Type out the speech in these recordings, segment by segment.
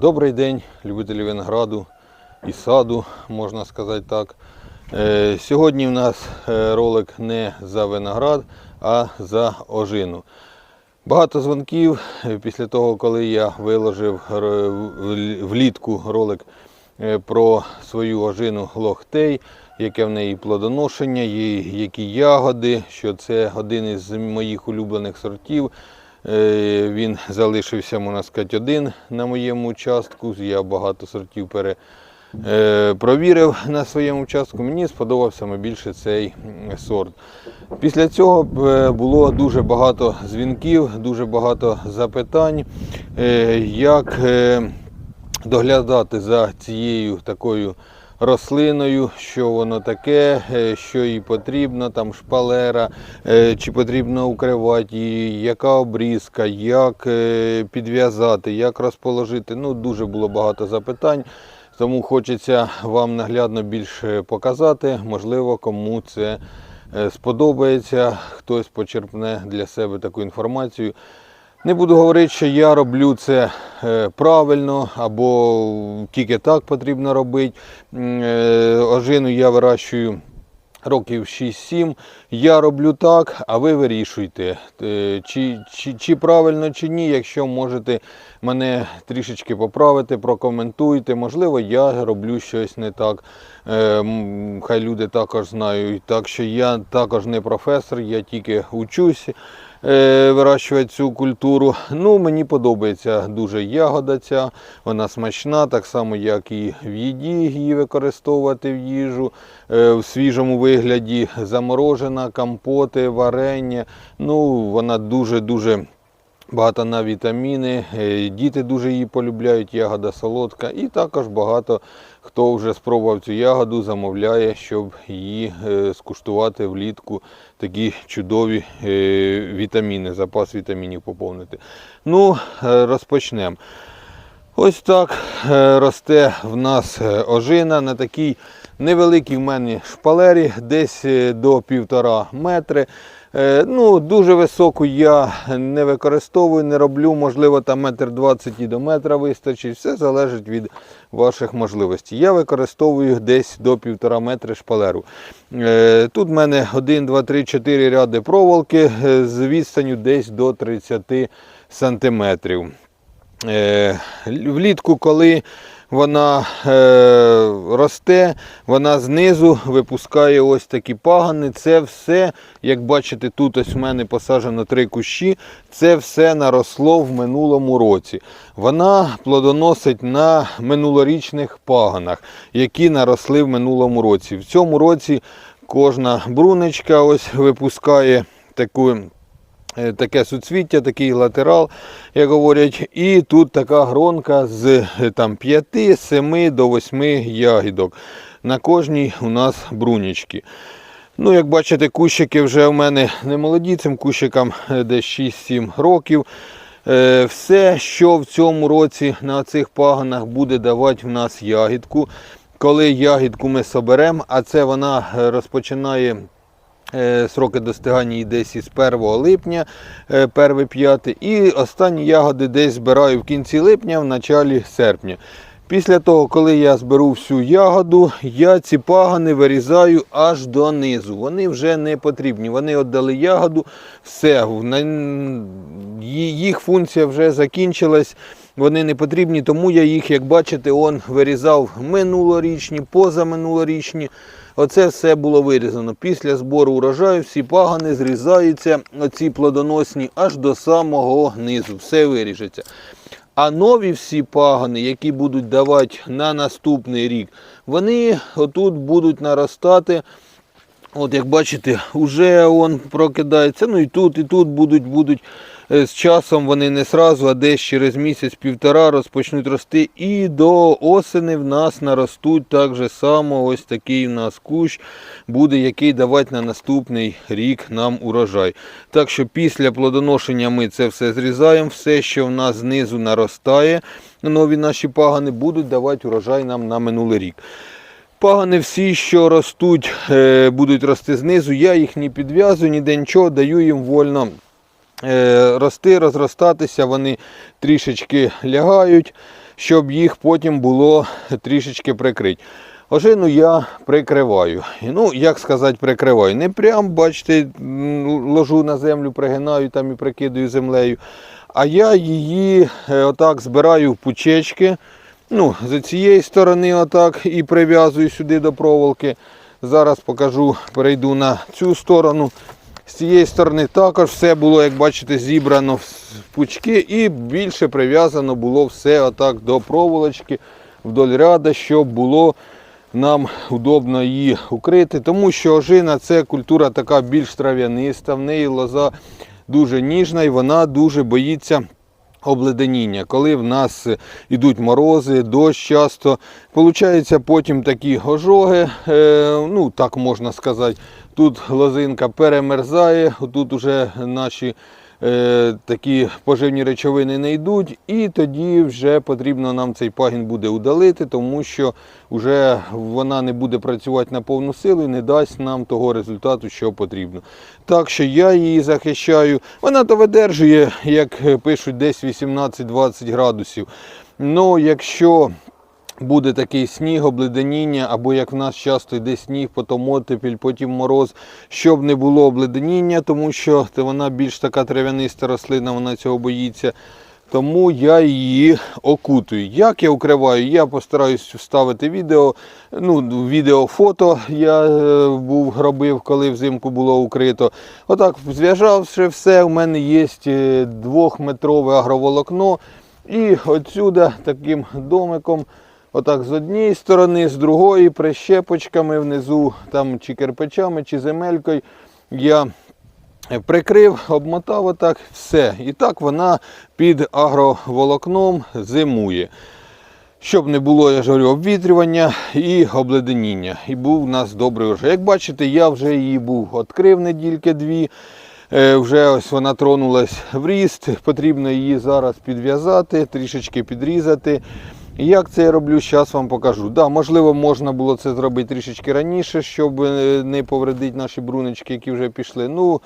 Добрий день, любителі винограду і саду, можна сказати так. Е, Сьогодні в нас е, ролик не за виноград, а за ожину. Багато дзвонків е, після того, коли я виложив влітку ролик про свою ожину лохтей, яке в неї плодоношення, які ягоди, що це один із моїх улюблених сортів. Е, Він залишився, можна сказати, один на моєму участку. Я багато сортів пере, е, провірив на своєму участку. Мені сподобався найбільше цей сорт. Після цього е, було дуже багато дзвінків, дуже багато запитань, як доглядати за цією такою рослиною, що воно таке, е, що їй потрібно, там шпалера, е, чи потрібно укривати її, яка обрізка, як е, підв'язати, як розположити. Ну, дуже було багато запитань. Тому хочеться вам наглядно більше показати. Можливо, кому це сподобається, хтось почерпне для себе таку інформацію. Не буду говорити, що я роблю це е, правильно або тільки так потрібно робити. Е, Ожину я вирощую років 6-7. Я роблю так, а ви вирішуйте, е, чи, чи, чи правильно, чи ні. Якщо можете мене трішечки поправити, прокоментуйте. Можливо, я роблю щось не так. Хай люди також знають. Так що я також не професор, я тільки учусь вирощувати цю культуру. Ну, мені подобається дуже ягода ця, вона смачна, так само, як і в їді її використовувати в їжу. Е, в свіжому вигляді заморожена, компоти, варення. Ну, вона дуже-дуже. Багато на вітаміни, е, діти дуже її полюбляють, ягода солодка. І також багато хто вже спробував цю ягоду, замовляє, щоб її е, скуштувати влітку. Такі чудові е, вітаміни, запас вітамінів поповнити. Ну, е, розпочнемо. Ось так росте в нас ожина на такій невеликій в мене шпалері, десь до півтора метри. Е, Ну, дуже високу я не використовую, не роблю, можливо, там метр двадцять і до метра вистачить. Все залежить від ваших можливостей. Я використовую десь до півтора метри шпалеру. Е, Тут в мене 1, 2, 3, 4 ряди проволоки е, з відстанню десь до 30 сантиметрів. Влітку, коли вона е, росте, вона знизу випускає ось такі пагани. Це все, як бачите, тут ось в мене посаджено три кущі. Це все наросло в минулому році. Вона плодоносить на минулорічних паганах, які наросли в минулому році. В цьому році кожна брунечка ось випускає таку таке суцвіття, такий латерал, як говорять. І тут така гронка з е, там, 5, 7 до 8 ягідок. На кожній у нас брунічки. Ну, як бачите, кущики вже в мене не молоді, цим кущикам е, десь 6-7 років. Е, Все, що в цьому році на цих паганах буде давати в нас ягідку. Коли ягідку ми соберемо, а це вона е, розпочинає Е, Сроки достигання десь із 1 липня, 1-5. І останні ягоди десь збираю в кінці липня, в началі серпня. Після того, коли я зберу всю ягоду, я ці пагани вирізаю аж донизу. Вони вже не потрібні. Вони віддали ягоду, все, їх функція вже закінчилась. Вони не потрібні, тому я їх, як бачите, он вирізав минулорічні, позаминулорічні. Оце все було вирізано. Після збору урожаю всі пагани зрізаються, оці плодоносні, аж до самого низу. Все виріжеться. А нові всі пагани, які будуть давати на наступний рік, вони отут будуть наростати. От як бачите, вже он прокидається. Ну і тут, і тут будуть, будуть з часом вони не сразу, а десь через місяць-півтора розпочнуть рости. І до осени в нас наростуть так же само ось такий в нас кущ буде, який давати на наступний рік нам урожай. Так що після плодоношення ми це все зрізаємо, все, що в нас знизу наростає, нові наші пагани будуть давати урожай нам на минулий рік. Пагани всі, що ростуть, е, будуть рости знизу. Я їх не підв'язую, ніде нічого, даю їм вольно е, рости, розростатися. Вони трішечки лягають. щоб їх потім було трішечки прикрити. Ожину я прикриваю. Ну, як сказати, прикриваю. Не прям, бачите, ложу на землю, пригинаю там і прикидаю землею. А я її е, отак збираю в пучечки. Ну, з цієї сторони отак і прив'язую сюди до проволоки. Зараз покажу, перейду на цю сторону. З цієї сторони також все було, як бачите, зібрано в пучки і більше прив'язано було все отак до проволочки вдоль ряда, щоб було нам удобно її укрити. Тому що ожина це культура така більш трав'яниста, в неї лоза дуже ніжна і вона дуже боїться обледеніння. Коли в нас йдуть морози, дощ часто, получаються потім такі ожоги, е, ну так можна сказати. Тут лозинка перемерзає, тут вже наші е, такі поживні речовини не йдуть, і тоді вже потрібно нам цей пагін буде удалити, тому що вже вона не буде працювати на повну силу і не дасть нам того результату, що потрібно. Так що я її захищаю. Вона то видержує, як пишуть, десь 18-20 градусів. Ну, якщо буде такий сніг, обледеніння, або як в нас часто йде сніг, потім оттепіль, потім мороз, щоб не було обледеніння, тому що вона більш така трав'яниста рослина, вона цього боїться. Тому я її окутую. Як я укриваю? Я постараюсь вставити відео. Ну, відео фото я е, був робив, коли взимку було укрито. Отак зв'яжавши все, у мене є е, двохметрове агроволокно. І отсюда таким домиком, отак з однієї сторони, з другої, прищепочками внизу, там чи кирпичами, чи земелькою, я прикрив, обмотав отак, все. І так вона під агроволокном зимує. Щоб не було, я ж говорю, обвітрювання і обледеніння. І був у нас добрий урожай. Як бачите, я вже її був відкрив недільки дві. Е, Вже ось вона тронулась в ріст. Потрібно її зараз підв'язати, трішечки підрізати. Як це я роблю, зараз вам покажу. Да, можливо, можна було це зробити трішечки раніше, щоб е, не повредити наші брунички, які вже пішли. Ну,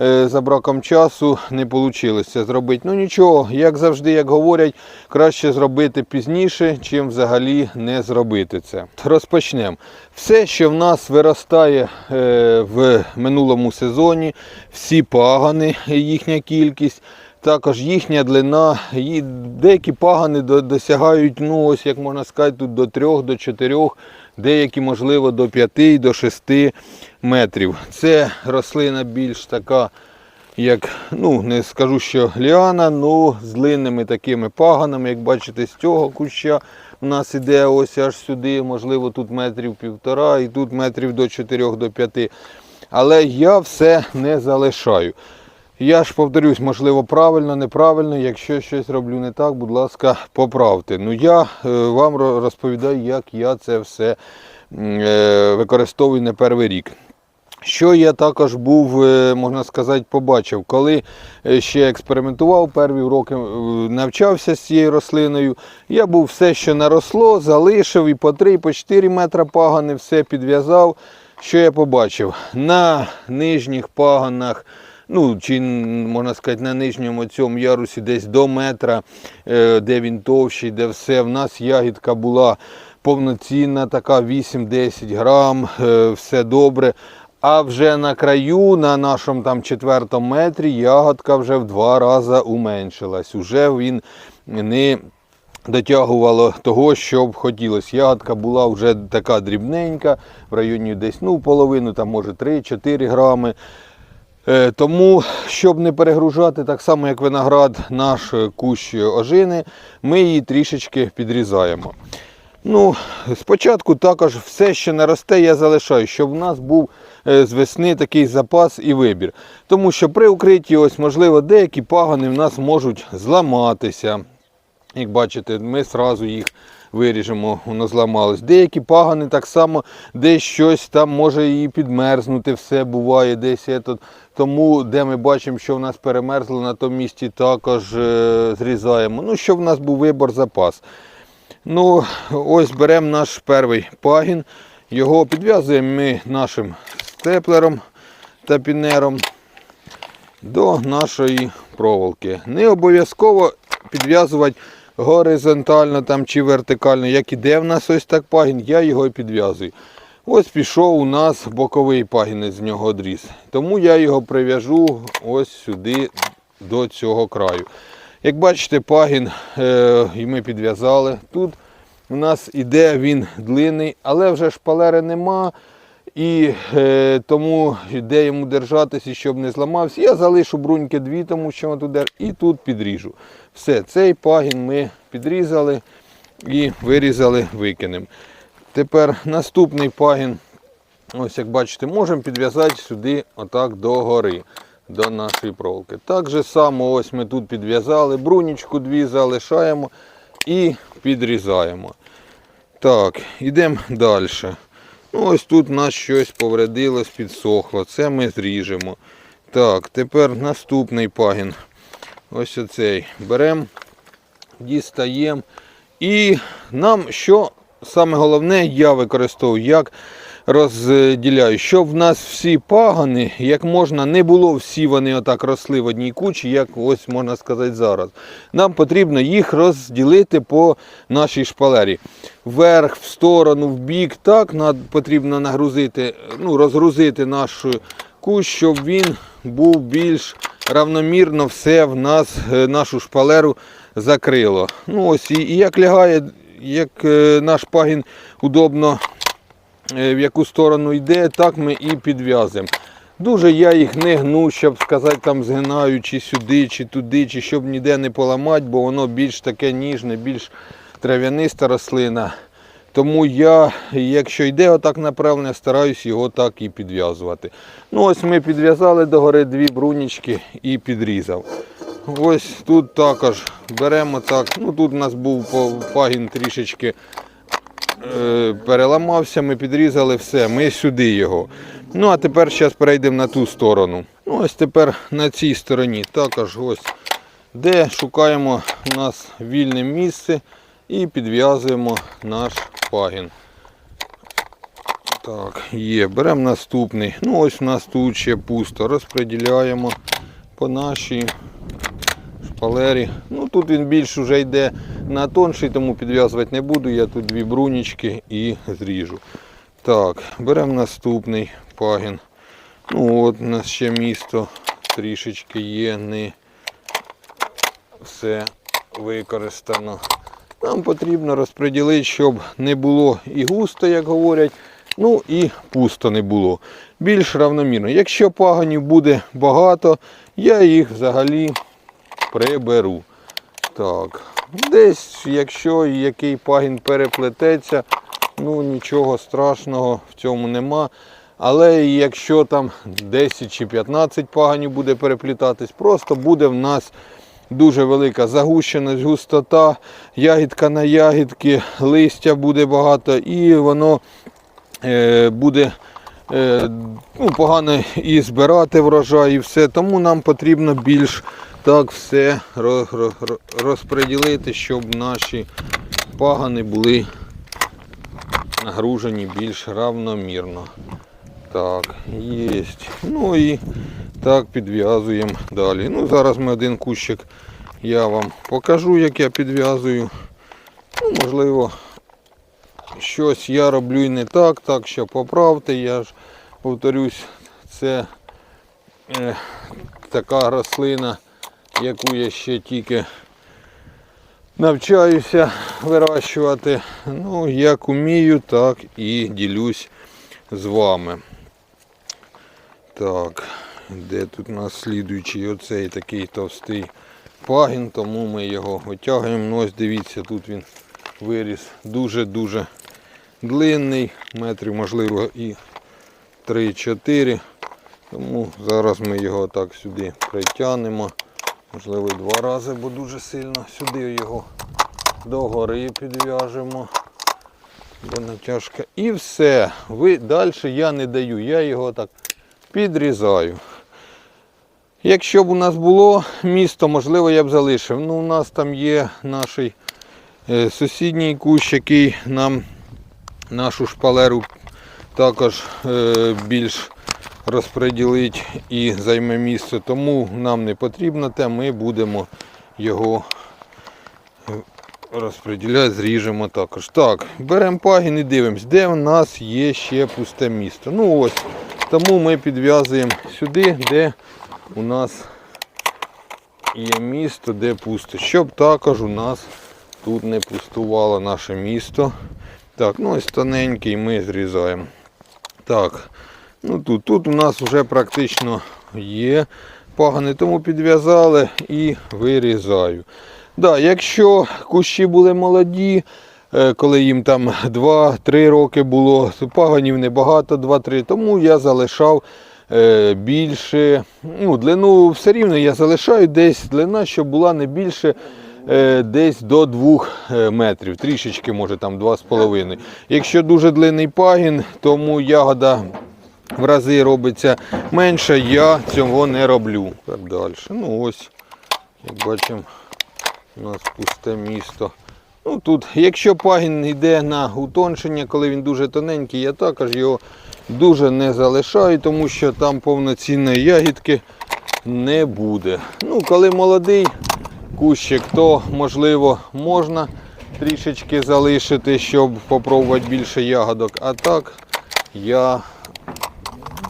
е, за браком часу не вийшло це зробити. Ну нічого, як завжди, як говорять, краще зробити пізніше, чим взагалі не зробити це. Розпочнемо. Все, що в нас виростає е, в минулому сезоні, всі пагани, їхня кількість. Також їхня длина, Ї- деякі пагани досягають, ну ось як можна сказати, тут до 3 до 4, деякі, можливо, до 5, до 6 метрів. Це рослина більш така, як, ну не скажу, що ліана, ну з длинними такими паганами, як бачите, з цього куща у нас іде ось аж сюди, можливо, тут метрів півтора і тут метрів до 4 до 5. Але я все не залишаю. Я ж повторюсь, можливо, правильно, неправильно. Якщо щось роблю не так, будь ласка, поправте. Ну я е, вам розповідаю, як я це все е, використовую не перший рік. Що я також був, е, можна сказати, побачив, коли ще експериментував, перві роки навчався з цією рослиною. Я був все, що наросло, залишив і по 3, і по 4 метра пагани, все підв'язав. Що я побачив? На нижніх паганах, ну чи можна сказати, на нижньому цьому ярусі десь до метра, е, де він товщий, де все. В нас ягідка була повноцінна, така 8-10 грам, е, все добре. А вже на краю, на нашому там четвертому метрі, ягодка вже в два рази уменшилась. Уже він не дотягувало того, що б хотілося. Ягодка була вже така дрібненька, в районі десь ну, половину, там може 3-4 грами. Е, Тому, щоб не перегружати, так само як виноград, наш кущ ожини, ми її трішечки підрізаємо. Ну, спочатку також все, що не росте, я залишаю, щоб в нас був е, з весни такий запас і вибір. Тому що при укритті, ось, можливо, деякі пагани в нас можуть зламатися. Як бачите, ми одразу їх виріжемо, воно зламалось. Деякі пагани так само, десь щось там може і підмерзнути, все буває десь. є тут. Тому, де ми бачимо, що в нас перемерзло, на тому місці також е, зрізаємо. Ну, щоб в нас був вибор запас. Ну, ось беремо наш перший пагін. Його підв'язуємо ми нашим степлером та пінером до нашої проволоки. Не обов'язково підв'язувати горизонтально там чи вертикально, як іде в нас ось так пагін, я його підв'язую. Ось пішов у нас боковий пагінець з нього одріз. Тому я його прив'яжу ось сюди до цього краю. Як бачите, пагін е, і ми підв'язали. Тут у нас іде він длинний, але вже шпалери нема. І е, тому де йому держатися, щоб не зламався. Я залишу бруньки дві, тому що тут дер... і тут підріжу. Все, цей пагін ми підрізали і вирізали, викинемо. Тепер наступний пагін, ось як бачите, можемо підв'язати сюди отак до гори, до нашої проволоки. Так же само ось ми тут підв'язали, брунічку дві залишаємо і підрізаємо. Так, йдемо далі. Ну, ось тут у нас щось повредилось, підсохло. Це ми зріжемо. Так, тепер наступний пагін. Ось оцей. Беремо, дістаємо. І нам що саме головне, я використовую, як розділяю, щоб в нас всі пагани, як можна, не було всі вони отак росли в одній кучі, як ось можна сказати зараз. Нам потрібно їх розділити по нашій шпалері. Вверх, в сторону, в бік. Так потрібно нагрузити, ну, розгрузити наш кущ, щоб він був більш равномірно все в нас, е, нашу шпалеру закрило. Ну ось і, як лягає, як е, наш пагін удобно в яку сторону йде, так ми і підв'язуємо. Дуже я їх не гну, щоб сказати, там згинаю чи сюди, чи туди, чи щоб ніде не поламати, бо воно більш таке ніжне, більш трав'яниста рослина. Тому я, якщо йде отак направлення, стараюсь його так і підв'язувати. Ну ось ми підв'язали до гори дві брунічки і підрізав. Ось тут також беремо так. Ну тут у нас був пагін трішечки е, переламався, ми підрізали все, ми сюди його. Ну а тепер зараз перейдемо на ту сторону. Ну ось тепер на цій стороні також ось де шукаємо у нас вільне місце і підв'язуємо наш пагін. Так, є. Беремо наступний. Ну ось у нас тут ще пусто. Розподіляємо по нашій шпалері. Ну тут він більш вже йде на тонший, тому підв'язувати не буду. Я тут дві брунічки і зріжу. Так, беремо наступний пагін. Ну от у нас ще місто трішечки є, не все використано. Нам потрібно розподілити, щоб не було і густо, як говорять, ну і пусто не було. Більш равномірно. Якщо паганів буде багато, я їх взагалі приберу. Так, десь, якщо який пагін переплететься, ну нічого страшного в цьому нема. Але якщо там 10 чи 15 паганів буде переплітатись, просто буде в нас дуже велика загущеність, густота, ягідка на ягідки, листя буде багато і воно е, буде е, ну, погано і збирати врожай, і все. Тому нам потрібно більш так все ро- ро- ро- розподілити, щоб наші пагани були нагружені більш равномірно. Так, є. Ну і так підв'язуємо далі. Ну, зараз ми один кущик я вам покажу, як я підв'язую. Ну, можливо, щось я роблю і не так, так що поправте. Я ж повторюсь, це е, така рослина, яку я ще тільки навчаюся вирощувати. Ну, як умію, так і ділюсь з вами. Так, де тут у нас слідуючий оцей такий товстий пагін, тому ми його витягуємо. Ну, ось дивіться, тут він виріс дуже-дуже длинний, метрів, можливо, і 3-4. Тому зараз ми його так сюди притягнемо. Можливо, два рази, бо дуже сильно сюди його догори підв'яжемо. Бо натяжка. І все. Ви далі я не даю. Я його так підрізаю. Якщо б у нас було місто, можливо, я б залишив. Ну, у нас там є наш е, сусідній кущ, який нам нашу шпалеру також е, більш розподілить і займе місце. Тому нам не потрібно те, ми будемо його розподіляти, зріжемо також. Так, беремо пагін і дивимось, де в нас є ще пусте місто. Ну ось, тому ми підв'язуємо сюди, де у нас є місто, де пусто. Щоб також у нас тут не пустувало наше місто. Так, ну ось тоненький ми зрізаємо. Так, ну тут, тут у нас вже практично є пагани, тому підв'язали і вирізаю. Да, якщо кущі були молоді, е, коли їм там 2-3 роки було, паганів небагато, 2-3, тому я залишав е, більше. Ну, длину все рівно я залишаю десь длина, щоб була не більше е, десь до 2 е, метрів, трішечки, може там 2,5. Якщо дуже длинний пагін, тому ягода в рази робиться менше, я цього не роблю. Так далі. Ну ось, як бачимо, у нас пусте місто. Ну тут, якщо пагін йде на утоншення, коли він дуже тоненький, я також його дуже не залишаю, тому що там повноцінної ягідки не буде. Ну, коли молодий кущик, то можливо можна трішечки залишити, щоб спробувати більше ягодок. А так я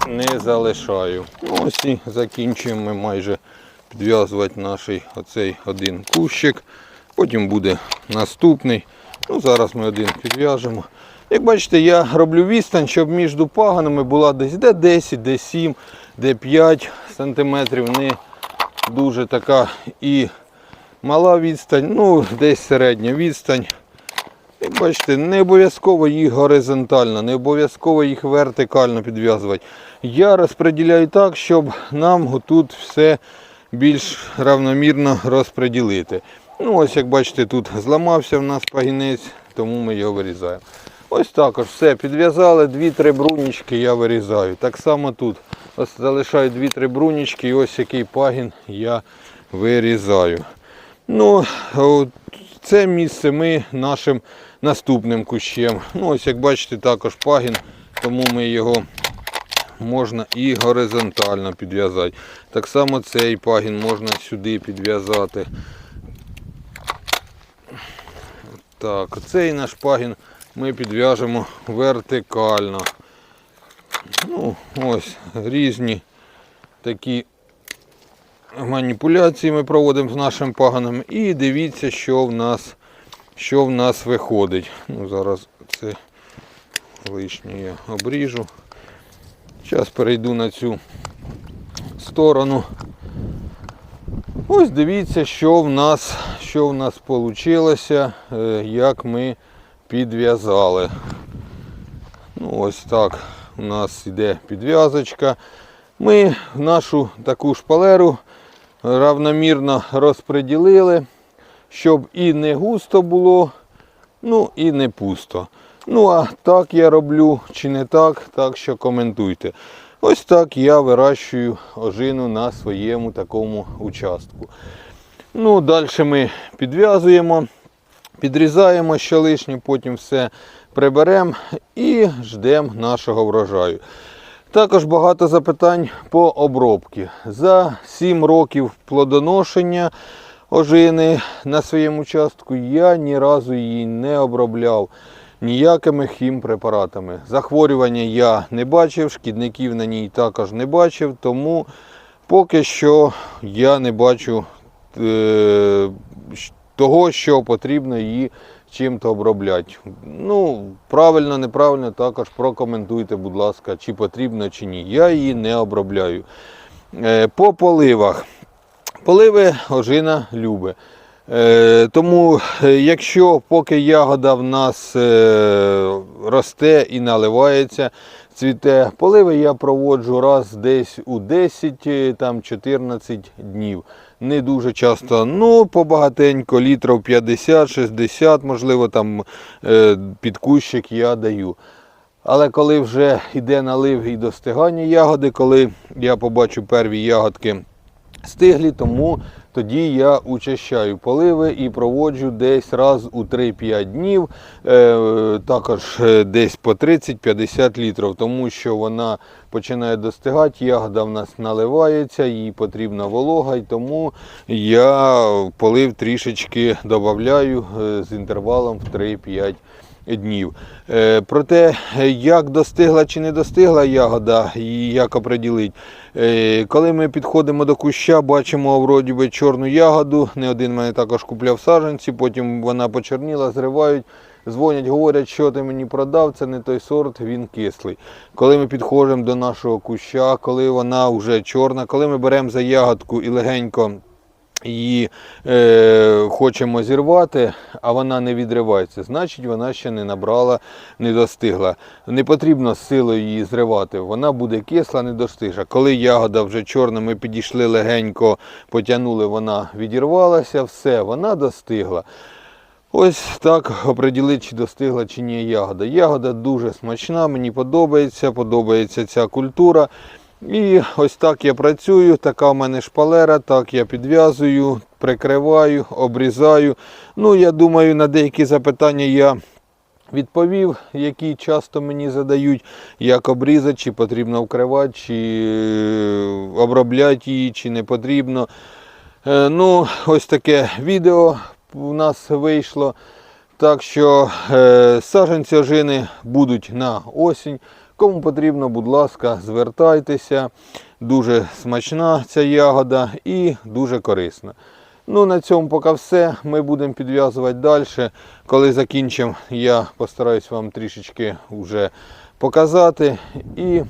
не залишаю. Ну, Ось і закінчуємо ми майже підв'язувати наш оцей один кущик. Потім буде наступний. Ну, Зараз ми один підв'яжемо. Як бачите, я роблю відстань, щоб між паганами була десь де 10, де 7, де 5 сантиметрів. Не дуже така і мала відстань, ну десь середня відстань. Бачите, не обов'язково їх горизонтально, не обов'язково їх вертикально підв'язувати. Я розподіляю так, щоб нам тут все більш равномірно розподілити. Ну ось як бачите, тут зламався в нас пагінець, тому ми його вирізаємо. Ось також все, підв'язали 2-3 брунічки, я вирізаю. Так само тут ось залишаю 2-3 брунічки і ось який пагін я вирізаю. Ну, це місце ми нашим наступним кущем. Ну, ось як бачите, також пагін, тому ми його можна і горизонтально підв'язати. Так само цей пагін можна сюди підв'язати. Так, цей наш пагін ми підв'яжемо вертикально. Ну, ось різні такі маніпуляції ми проводимо з нашим паганом. І дивіться, що в нас, що в нас виходить. Ну, Зараз це лишнє я обріжу. Зараз перейду на цю сторону. Ось дивіться, що в нас, що в нас вийшло, як ми підв'язали. Ну, ось так у нас йде підв'язочка. Ми нашу таку шпалеру равномірно розподілили, щоб і не густо було, ну і не пусто. Ну, а так я роблю чи не так, так що коментуйте. Ось так я вирощую ожину на своєму такому участку. Ну, Далі ми підв'язуємо, підрізаємо що лишнє, потім все приберемо і ждемо нашого врожаю. Також багато запитань по обробці. За 7 років плодоношення ожини на своєму участку я ні разу її не обробляв ніякими хімпрепаратами. Захворювання я не бачив, шкідників на ній також не бачив, тому поки що я не бачу е, того, що потрібно її чим-то обробляти. Ну, правильно, неправильно, також прокоментуйте, будь ласка, чи потрібно, чи ні. Я її не обробляю. Е, По поливах. Поливи ожина любить. Е, тому, е, якщо поки ягода в нас е, росте і наливається, цвіте, поливи я проводжу раз десь у 10 е, там 14 днів. Не дуже часто, ну побагатенько, літрів 50-60, можливо, там під кущик я даю. Але коли вже йде налив і достигання ягоди, коли я побачу перві ягодки стиглі, тому тоді я учащаю поливи і проводжу десь раз у 3-5 днів, е, також е, десь по 30-50 літрів, тому що вона починає достигати, ягода в нас наливається, їй потрібна волога, і тому я полив трішечки додаю з інтервалом в 3-5 днів. Е, Про те, як достигла чи не достигла ягода і як оприділити. Е, Коли ми підходимо до куща, бачимо вроді би чорну ягоду. Не один мене також купляв саджанці, потім вона почерніла, зривають. Дзвонять, говорять, що ти мені продав, це не той сорт, він кислий. Коли ми підходимо до нашого куща, коли вона вже чорна, коли ми беремо за ягодку і легенько її е, хочемо зірвати, а вона не відривається, значить вона ще не набрала, не достигла. Не потрібно з силою її зривати, вона буде кисла, не достигла. Коли ягода вже чорна, ми підійшли легенько, потягнули, вона відірвалася, все, вона достигла. Ось так оприділити, чи достигла чи ні ягода. Ягода дуже смачна, мені подобається, подобається ця культура. І ось так я працюю, така в мене шпалера, так я підв'язую, прикриваю, обрізаю. Ну, я думаю, на деякі запитання я відповів, які часто мені задають, як обрізати, чи потрібно вкривати, чи е, обробляти її, чи не потрібно. Е, Ну, ось таке відео у нас вийшло. Так що е, саджанці ожини будуть на осінь. Кому потрібно, будь ласка, звертайтеся. Дуже смачна ця ягода і дуже корисна. Ну, на цьому поки все. Ми будемо підв'язувати далі. Коли закінчимо, я постараюсь вам трішечки вже показати. І,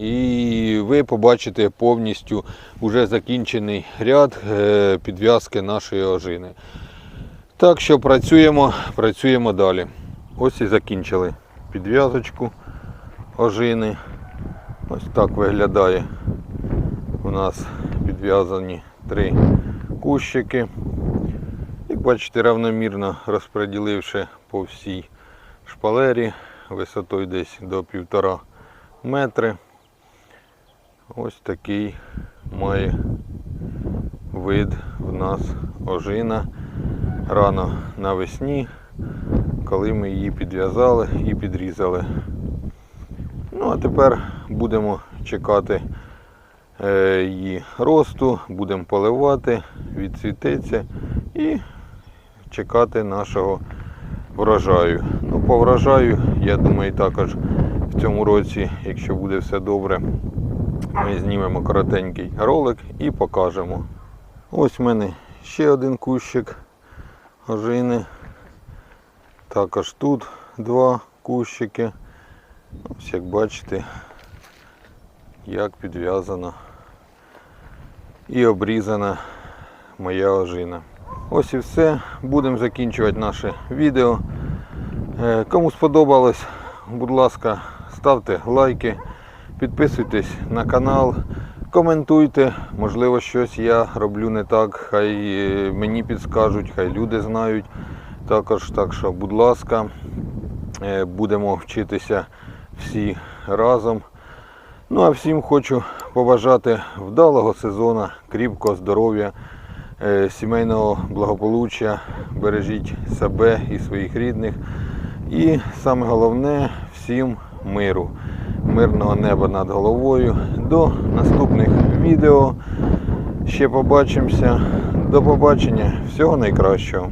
і ви побачите повністю вже закінчений ряд е, підв'язки нашої ожини. Так що працюємо, працюємо далі. Ось і закінчили підв'язочку ожини. Ось так виглядає у нас підв'язані три кущики. Як бачите, равномірно розподіливши по всій шпалері висотою десь до півтора метри. Ось такий має вид в нас ожина рано навесні, коли ми її підв'язали і підрізали. Ну, а тепер будемо чекати е, її росту, будемо поливати, відцвітеться і чекати нашого врожаю. Ну, по врожаю, я думаю, також в цьому році, якщо буде все добре, ми знімемо коротенький ролик і покажемо. Ось в мене ще один кущик ожини. Також тут два кущики. Ось як бачите, як підв'язана і обрізана моя ожина. Ось і все. Будемо закінчувати наше відео. Е, Кому сподобалось, будь ласка, ставте лайки, підписуйтесь на канал, коментуйте. Можливо, щось я роблю не так, хай е, мені підскажуть, хай люди знають. Також, так що, будь ласка, е, будемо вчитися всі разом. Ну а всім хочу побажати вдалого сезону, кріпкого здоров'я, е, сімейного благополуччя. Бережіть себе і своїх рідних. І саме головне всім миру, мирного неба над головою. До наступних відео. Ще побачимося. До побачення. Всього найкращого.